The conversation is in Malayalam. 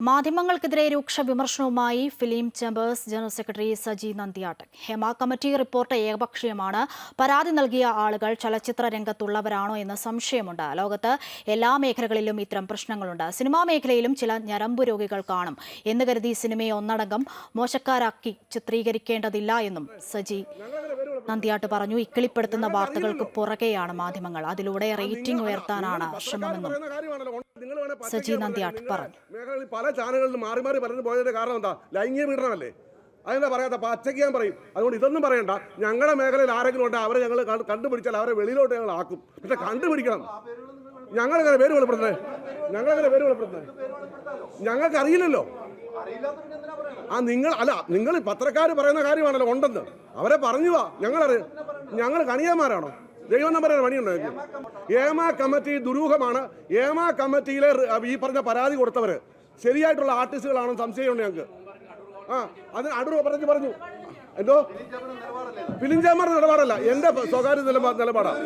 മാധ്യമങ്ങൾക്കെതിരെ രൂക്ഷ വിമർശനവുമായി film chambers general secretary Saji Nandiyattan. Hema committee report ഏകപക്ഷീയമാണ്. പരാതി നൽകിയ ആളുകൾ ചലച്ചിത്ര രംഗത്തുള്ളവരാണോ എന്ന് സംശയമുണ്ട്. ലോകത്ത് എല്ലാ മേഖലകളിലും ഇത്തരം പ്രശ്നങ്ങളുണ്ട്. സിനിമാ മേഖലയിലും ചില ഞരമ്പു രോഗികൾ കാണും. എന്ന് കരുതി സിനിമയെ ഒന്നടങ്കം മോശക്കാരാക്കി ചിത്രീകരിക്കേണ്ടതില്ല എന്നും സജി നന്ദിയാട്ട് പറഞ്ഞു. ഇക്കിളിപ്പെടുത്തുന്ന വാർത്തകൾക്ക് പുറകെയാണ് മാധ്യമങ്ങൾ. അതിലൂടെ റേറ്റിംഗ് ഉയർത്താനാണ് ശ്രമമെന്നും സജി നന്ദിയാട്ട് പറഞ്ഞു. പല ചാനലുകളിലും മാറി മാറി പറഞ്ഞു പോയതിന്റെ കാരണം എന്താ? ലൈംഗിക പീഡനമല്ലേ? അതെന്താ പറയാത്ത? പച്ചയ്ക്ക് ഞാൻ പറയും. അതുകൊണ്ട് ഇതൊന്നും പറയണ്ട. ഞങ്ങളുടെ മേഖലയിൽ ആരെങ്കിലും ഉണ്ടെങ്കിൽ അവരെ ഞങ്ങൾ കണ്ട് കണ്ടുപിടിച്ചാൽ അവരെ വെളിയിലോട്ട് ഞങ്ങൾ ആക്കും. പക്ഷെ കണ്ടുപിടിക്കണം. ഞങ്ങളെങ്ങനെ പേര് വെളിപ്പെടുത്തണേ ഞങ്ങളെങ്ങനെ പേര് വെളിപ്പെടുത്തണേ ഞങ്ങൾക്ക് അറിയില്ലല്ലോ ആ നിങ്ങൾ അല്ല നിങ്ങൾ പത്രക്കാർ പറയുന്ന കാര്യമാണല്ലോ ഉണ്ടെന്ന്. അവരെ പറഞ്ഞു വാ. ഞങ്ങളറിയാം ഞങ്ങൾ കണിയന്മാരാണോ ദൈവം നമ്പർ പണിയുണ്ടോ ഏമ കമ്മിറ്റി ദുരൂഹമാണ്. ഏമ കമ്മിറ്റിയിലെ ഈ പറഞ്ഞ പരാതി കൊടുത്തവര്. ശരിയായിട്ടുള്ള ആർട്ടിസ്റ്റുകളാണെന്ന് സംശയമുണ്ട് ഞങ്ങൾക്ക്. ആ അത് അടൂർ പറഞ്ഞു പറഞ്ഞു. എന്തോ? ഫിലിം ചേമ്പർ നിലപാടല്ല. എന്റെ സ്വകാര്യ നിലപാട്. നിലപാടാണ്